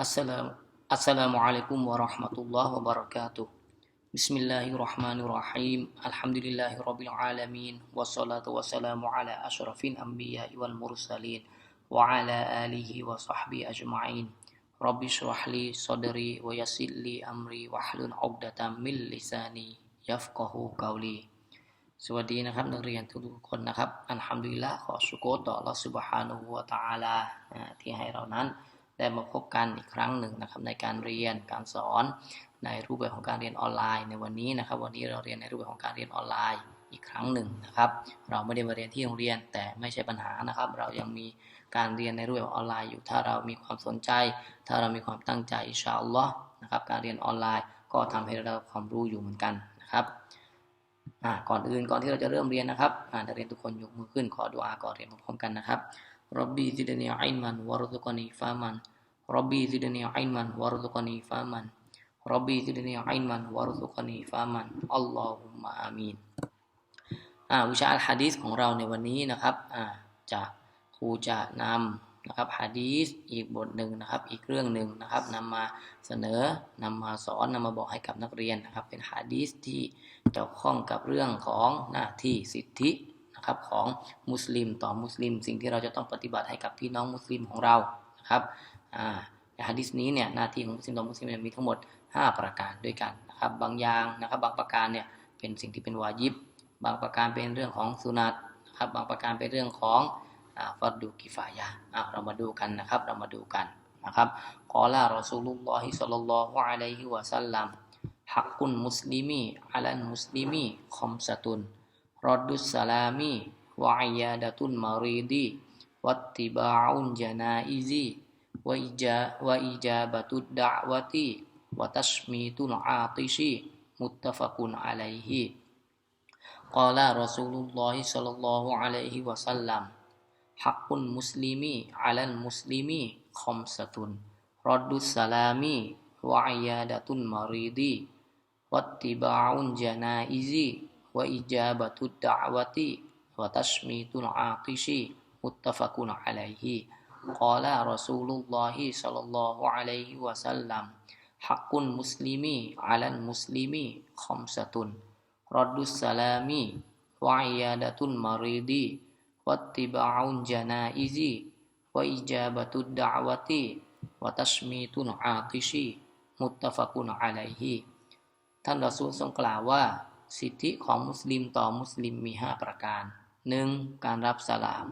อัสสลามุอัสสลามุอะลัยกุมวะเราะห์มะตุลลอฮ์วะบะเราะกาตุฮ์บิสมิลลาฮิรเราะห์มานิรเราะฮีมอัลฮัมดุลิลลาฮิร็อบบิลอาลามีนวัสศอลาตุวัสสลามุอะลาอัชรฟิลอัมบิยาอิวัลมุรสลีนวะอะลาอาลิฮิวะศอฮบิอัจมะอีนร็อบบิชเราะห์ลีศอดรีวะยัสซิรลีอัมรีวะฮลุลอุกดะตัมมินลิซานียัฟกะฮูกอลี สวัสดีนะครับนักเรียนทุกๆคนนะครับ อัลฮัมดุลิลละขอสุโกรต่อลอสุบฮานุวะตะอาลาอ่าที่ให้เรานั้น ได้มาพบกันอีกครั้งหนึ่งนะครับในการเรียนการสอนในรูปแบบของการเรียนออนไลน์ในวันนี้นะครับ วันนี้เราเรียนในรูปแบบของการเรียนออนไลน์อีกครั้งหนึ่งนะครับ เราไม่ได้มาเรียนที่โรงเรียนแต่ไม่ใช่ปัญหานะครับ เรายังมีการเรียนในรูปแบบออนไลน์อยู่ถ้าเรามีความสนใจ ถ้าเรามีความตั้งใจอิชาอัลลอฮ์นะครับการเรียนออนไลน์ก็ทำให้เราความรู้อยู่เหมือนกันนะครับก่อนอื่นก่อนที่เราจะเริ่มเรียนนะครับอานักเรียนทุกคนยกมือขึ้นขอดุอาก่อนเรียนพร้อมกันนะครับ รับบีซิดนีอิลมันวะรุซุกนีฟามันรับบีซิดนีอิลมันวะรุซุกนีฟามันรับบีซิดนีอิลมันวะรุซุกนีฟามันอัลลอฮุมะอามีนอ่าวิชาอัลฮะดีษของเราในวันนี้นะครับอ่าจะครูจะนำนะครับฮะดีษอีกบทหนึ่งนะครับ อีกเรื่องหนึ่งนะครับนำมาเสนอนำมาสอนนำมาบอกให้กับนักเรียนนะครับ เป็นฮะดีษที่เกี่ยวข้องกับเรื่องของหน้าที่สิทธิ นะครับของมุสลิมต่อมุสลิม สิ่งที่เราจะต้องปฏิบัติให้กับพี่น้องมุสลิมของเรานะครับอ่าฮะดิษนี้เนี่ยหน้าที่ของมุสลิมต่อมุสลิมมีทั้งหมด 5 ประการด้วยกันนะครับบางอย่างนะครับบางประการเนี่ยเป็นสิ่งที่เป็นวาญิบบางประการเป็นเรื่องของสุนัตนะครับบางประการเป็นเรื่องของอ่าฟัดดูกิฟายะอ่าเรามาดูกันนะครับเรามาดูกันนะครับกอลารอซูลุลลอฮิศ็อลลัลลอฮุอะลัยฮิวะซัลลัม hakun muslimi alal muslimi khamsatun raddus salami wa iyadatul maridi wattiba'un janaizi wa ija wa ijabatud da'wati wa tashmitul atishi muttafaqun hakun raddus salami wa iyadatul maridi wattiba'un janaizi wa ijabatud da'wati wa tashmitul aqishi muttafaqun alaihi qala rasulullah sallallahu alaihi wasallam haqqun muslimi 'alal muslimi khamsatun. Raddus salami wa iyadatul maridi wattiba'un janaizi wa ijabatud da'wati wa tashmitul aqishi มุตตะฟะกุนอะลัยฮิท่านรอซูลทรงกล่าวว่า สิทธิของมุสลิมต่อมุสลิมมี 5 ประการ 1. การรับสลาม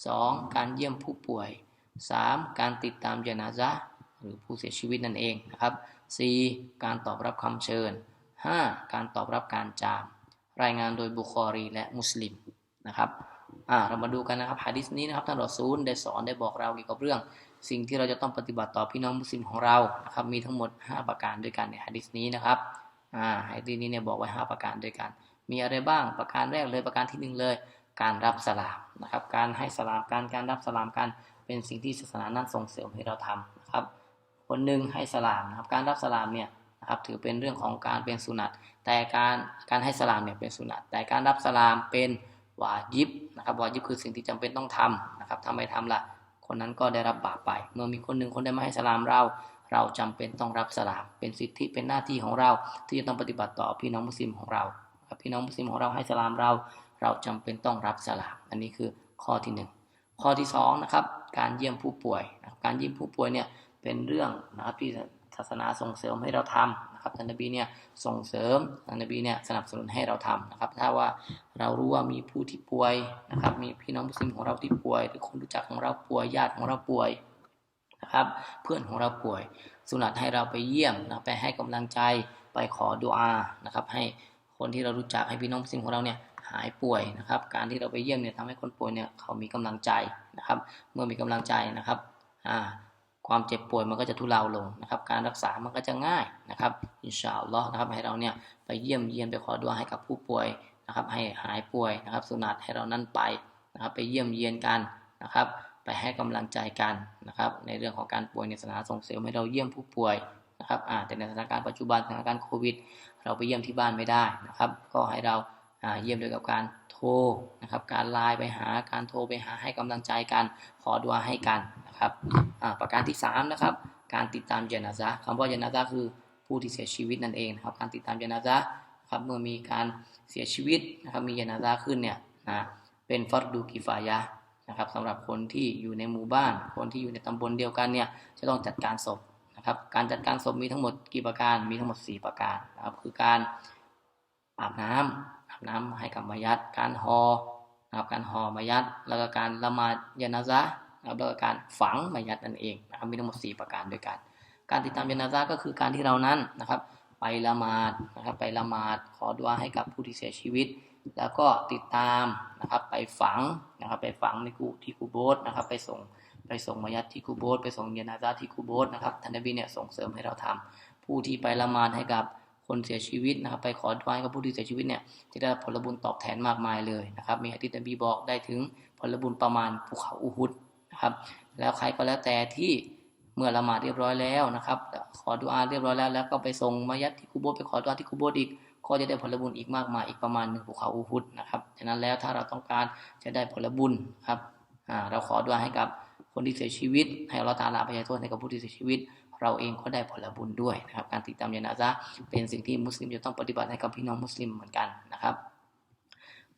2. การเยี่ยมผู้ป่วย 3. การติดตามจนาซะหรือผู้เสียชีวิตนั่นเองนะครับ 4. การตอบรับคำเชิญ 5. การตอบรับการจาม รายงานโดยบุคอรีและมุสลิมนะครับเรามาดูกันนะครับฮะดิษนี้นะครับท่านรอซูลได้สอนได้บอกเราเกี่ยวกับเรื่อง สิ่งที่เราจะต้องปฏิบัติต่อพี่น้องมุสลิมของเรานะครับมีทั้งหมด 5 ประการด้วยกันในฮะดิษนี้นะครับ อ่าฮะดิษนี้เนี่ยบอกไว้ 5 ประการด้วยกัน มีอะไรบ้างประการแรกเลยประการที่ 1 เลย การรับสลามนะครับ การให้สลามการการรับสลามกันเป็นสิ่งที่ศาสนานั้นส่งเสริมให้เราทำนะครับ คนหนึ่งให้สลามนะครับการรับสลามเนี่ยนะครับถือเป็นเรื่องของการเป็นสุนัตแต่การการให้สลามเนี่ยเป็นสุนัตแต่การรับสลามเป็นวาญิบนะครับวาญิบคือสิ่งที่จำเป็นต้องทำนะครับทำไมทำล่ะคนนั้นก็ได้รับบาปไป เมื่อมีคนหนึ่งคนได้มาให้สลามเรา เราจำเป็นต้องรับสลามเป็นสิทธิเป็นหน้าที่ของเรา ที่จะต้องปฏิบัติต่อพี่น้องมุสลิมของเรา พี่น้องมุสลิมของเราให้สลามเรา เราจำเป็นต้องรับสลามอันนี้คือข้อที่หนึ่งข้อที่สองนะครับการเยี่ยมผู้ป่วย การเยี่ยมผู้ป่วยเนี่ยเป็นเรื่องนะครับที่ศาสนาส่งเสริมให้เราทำนะครับท่านนบีเนี่ยส่งเสริมท่านนบีเนี่ยสนับสนุนให้เราทำนะครับ ถ้าว่าเรารู้ว่ามีผู้ที่ป่วยนะครับ มีพี่น้องมุสลิมของเราที่ป่วย หรือคนรู้จักของเราป่วยญาติของเราป่วย นะครับ เพื่อนของเราป่วย สุนัตให้เราไปเยี่ยมนะไปให้กำลังใจไปขอดุอานะครับ ให้คนที่เรารู้จักให้พี่น้องมุสลิมของเราเนี่ยหายป่วยนะครับ การที่เราไปเยี่ยมเนี่ยทำให้คนป่วยเนี่ยเขามีกำลังใจนะครับ เมื่อมีกำลังใจนะครับอ่าความเจ็บป่วยมันก็จะทุเลาลงนะครับ การรักษามันก็จะง่ายนะครับ อินชาอัลลอฮ์นะครับ ให้เราเนี่ยไปเยี่ยมเยียนไปขอดวงให้กับผู้ป่วยนะครับ ให้หายป่วยนะครับ สุนัตให้เรานั่นไปนะครับ ไปเยี่ยมเยียนกันนะครับ ไปให้กำลังใจกันนะครับ ในเรื่องของการป่วยในสถานส่งเสริมให้เราเยี่ยมผู้ป่วยนะครับอ่าแต่ในสถานการณ์ปัจจุบันสถานการณ์โควิด เราไปเยี่ยมที่บ้านไม่ได้นะครับ ก็ให้เราเยี่ยมโดยกับการโทรนะครับ การไลน์ไปหา การโทรไปหาให้กำลังใจกัน ขอดวงให้กันนะครับประการที่3นะครับ การติดตามเจนาซะคำว่าเจนาซะคือผู้ที่เสียชีวิตนั่นเองนะครับ การติดตามเจนาซะครับเมื่อมีการเสียชีวิตนะครับ มีเจนาซะขึ้นเนี่ยนะ เป็นฟัรดูกิฟายะ นะครับสำหรับคนที่อยู่ในหมู่บ้าน คนที่อยู่ในตำบลเดียวกันเนี่ยจะต้องจัดการศพนะครับการจัดการศพมีทั้งหมดกี่ประการมีทั้งหมด 4 ประการนะครับคือการอาบน้ำอาบน้ำให้กับมายัดการหอนะครับการหอมายัดแล้วก็การละหมาดยานาซะนะครับแล้วก็การฝังมายัดนั่นเองนะครับมีทั้งหมด 4 ประการด้วยกัน การติดตามยานาซะก็คือการที่เรานั้นนะครับไปละหมาดนะครับไปละหมาดขอดุอาให้กับผู้ที่เสียชีวิต แล้วก็ติดตามนะครับไปฝังนะครับไปฝังในกูที่กูโบสนะครับไปส่งไปส่งมายัดที่กูโบสไปส่งเยนาซาที่กูโบสนะครับท่านนบีเนี่ยส่งเสริมให้เราทำผู้ที่ไปละหมาดให้กับคนเสียชีวิตนะครับไปขอดุอาให้กับผู้ที่เสียชีวิตเนี่ยจะได้ผลบุญตอบแทนมากมายเลยนะครับมีฮะดิษนบีบอกได้ถึงผลบุญประมาณภูเขาอุฮุดนะครับแล้วใครก็แล้วแต่ที่เมื่อละหมาดเรียบร้อยแล้วนะครับ ขอดุอาเรียบร้อยแล้วแล้วก็ไปส่งมายัดที่กูโบสไปขอดุอาที่กูโบสอีก ก็จะได้ผลบุญอีกมากมายอีกประมาณหนึ่งภูเขาอูฮุดนะครับฉะนั้นแล้วถ้าเราต้องการจะได้ผลบุญครับเราขอด้วยให้กับคนที่เสียชีวิต ให้เราตาลาพยาโทษให้กับผู้ที่เสียชีวิต เราเองก็ได้ผลบุญด้วยนะครับการติดตามยานาซะเป็นสิ่งที่มุสลิมจะต้องปฏิบัติให้กับพี่น้องมุสลิมเหมือนกันนะครับ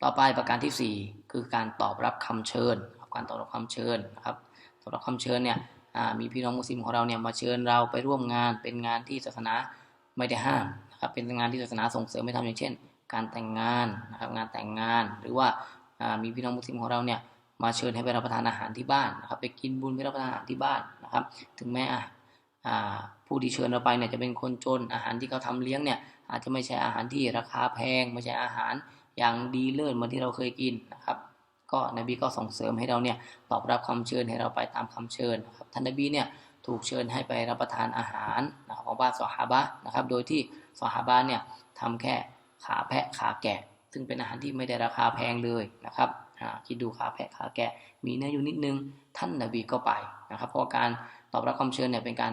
ต่อไปประการที่สี่คือการตอบรับคำเชิญการตอบรับคำเชิญนะครับตอบรับคำเชิญเนี่ยมีพี่น้องมุสลิมของเราเนี่ยมาเชิญเราไปร่วมงานเป็นงานที่ศาสนาไม่ได้ห้าม นะครับเป็นงานที่ศาสนาส่งเสริมให้ทำอย่างเช่น การแต่งงานนะครับงานแต่งงาน หรือว่ามีพี่น้องมุสลิมของเราเนี่ยมาเชิญให้ไปรับประทานอาหารที่บ้านนะครับไปกินบุญไปรับประทานอาหารที่บ้านนะครับ ถึงแม้ผู้ที่เชิญเราไปเนี่ยจะเป็นคนจนอาหารที่เขาทาเลี้ยงเนี่ยอาจจะไม่ใช่อาหารที่ราคาแพงไม่ใช่อาหารอย่างดีเลิศเหมือนที่เราเคยกินนะครับก็นบีก็ส่งเสริมให้เราเนี่ยตอบรับคำเชิญให้เราไปตามคำเชิญนะครับท่านนบีเนี่ย ถูกเชิญให้ไปรับประทานอาหารของบ้านสหาบะนะครับ โดยที่สหาบะเนี่ยทำแค่ขาแพะขาแกะ ซึ่งเป็นอาหารที่ไม่ได้ราคาแพงเลยนะครับคิดดูขาแพะขาแกะ มีเนื้ออยู่นิดนึงท่านนบีก็ไปนะครับเพราะการตอบรับคำเชิญเนี่ยเป็นการ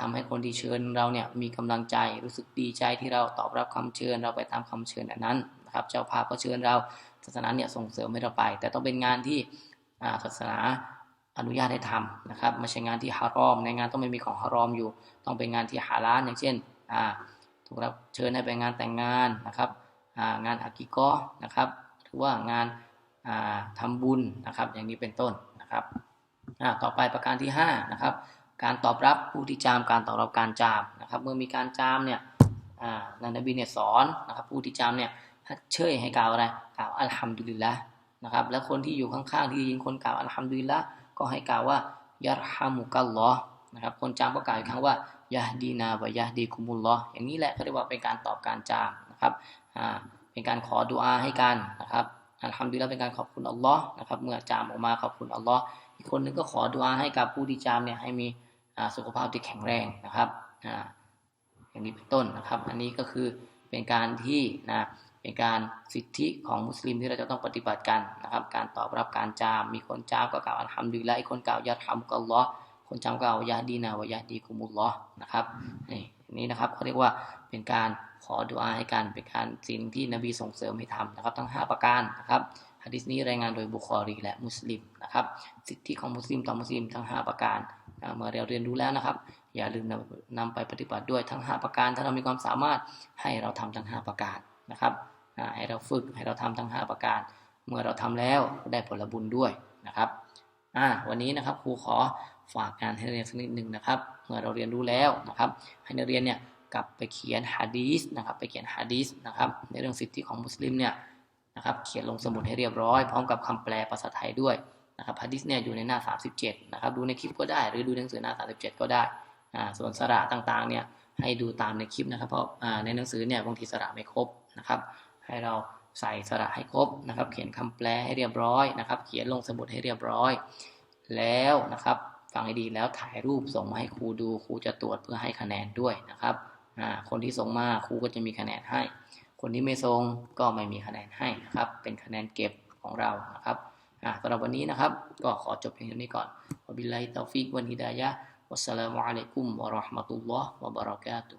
ทำให้คนที่เชิญเราเนี่ยมีกำลังใจรู้สึกดีใจที่เราตอบรับคำเชิญเราไปตามคำเชิญอันนั้นนะครับเจ้าภาพก็เชิญเราศาสนาเนี่ยส่งเสริมให้เราไป แต่ต้องเป็นงานที่ศาสนา อนุญาตให้ทำนะครับไม่ใช่งานที่ฮารอม ในงานต้องไม่มีของฮารอมอยู่ ต้องเป็นงานที่ฮาลาลอย่างเช่นถูกรับเชิญให้ไปงานแต่งงานนะครับงานอากิกอนะครับหรือว่างานทำบุญนะครับ อย่างนี้เป็นต้นนะครับต่อไปประการที่5นะครับการตอบรับผู้ที่จามการตอบรับการจามนะครับ เมื่อมีการจามเนี่ยนันบีเนี่ยสอนนะครับผู้ที่จามเนี่ยเชยให้กล่าวอะไรกล่าวอัลฮัมดุลิลละนะครับ แล้วคนที่อยู่ข้างๆที่ยินคนกล่าวอัลฮัมดุลิลละ ก็ให้กล่าวว่ายะฮามุกัลลอนะครับคนจามก็กล่าวอีกครั้งว่ายะดีนาวะยะดีคุมุลลออย่างนี้แหละเขาเรียกว่าเป็นการตอบการจามนะครับอ่าเป็นการขอดุอาให้กันนะครับอัลฮัมดุลิลละเป็นการขอบคุณอัลลอฮ์นะครับเมื่อจามออกมาขอบคุณอัลลอฮ์อีกคนนึงก็ขอดุอาให้กับผู้ที่จามเนี่ยให้มีสุขภาพที่แข็งแรงนะครับอ่าอย่างนี้เป็นต้นนะครับ อันนี้ก็คือเป็นการที่นะ เป็นการสิทธิของมุสลิมที่เราจะต้องปฏิบัติกันนะครับ การตอบรับการจาม มีคนจามก็กล่าวอัลฮัมดุลิลละอีกคนกล่าวยะทำกัลลอฮ์คนจามกล่าวยะดีนาวยะดีกุมุลลอฮ์นะครับนี่นี้นะครับเขาเรียกว่าเป็นการขอดุอาให้กันเป็นการสิ่งที่นบีส่งเสริมให้ทำนะครับ ทั้ง 5 ประการนะครับฮะดิษนี้รายงานโดยบุคอรีและมุสลิมนะครับสิทธิของมุสลิมต่อมุสลิมทั้ง 5 ประการเมื่อเราเรียนรู้แล้วนะครับ อย่าลืมนำไปปฏิบัติด้วยทั้ง 5 ประการ ถ้าเรามีความสามารถให้เราทำทั้ง 5 ประการนะครับ ให้เราฝึกให้เราทำทั้ง 5 ประการ เมื่อเราทำแล้วได้ผลบุญด้วยนะครับวันนี้นะครับครูขอฝากงานให้เรียนสักนิดหนึ่งนะครับ เมื่อเราเรียนรู้แล้วนะครับ ให้นักเรียนเนี่ยกลับไปเขียนฮะดีสนะครับไปเขียนฮะดีสนะครับในเรื่องสิทธิของมุสลิมเนี่ยนะครับเขียนลงสมุดให้เรียบร้อยพร้อมกับคำแปลภาษาไทยด้วยนะครับฮะดีสเนี่ยอยู่ในหน้า 37นะครับดูในคลิปก็ได้ หรือดูหนังสือหน้า 37 ก็ได้อ่าส่วนสระต่างๆเนี่ยให้ดูตามในคลิปนะครับเพราะในหนังสือเนี่ยบางทีสระไม่ครบนะครับ ให้เราใส่สระให้ครบนะครับ เขียนคำแปลให้เรียบร้อยนะครับ เขียนลงสมุดให้เรียบร้อย แล้วนะครับฟังให้ดีแล้วถ่ายรูปส่งมาให้ครูดูครูจะตรวจเพื่อให้คะแนนด้วยนะครับคนที่ส่งมาครูก็จะมีคะแนนให้ คนที่ไม่ส่งก็ไม่มีคะแนนให้นะครับ เป็นคะแนนเก็บของเรานะครับสำหรับวันนี้นะครับ ก็ขอจบเพียงเท่านี้ก่อนวบิลลาฮิตาฟิกวันฮิดายะวัสสลามุอะลัยกุมวะราะห์มะตุลลอฮ์วะบะเราะกาตุ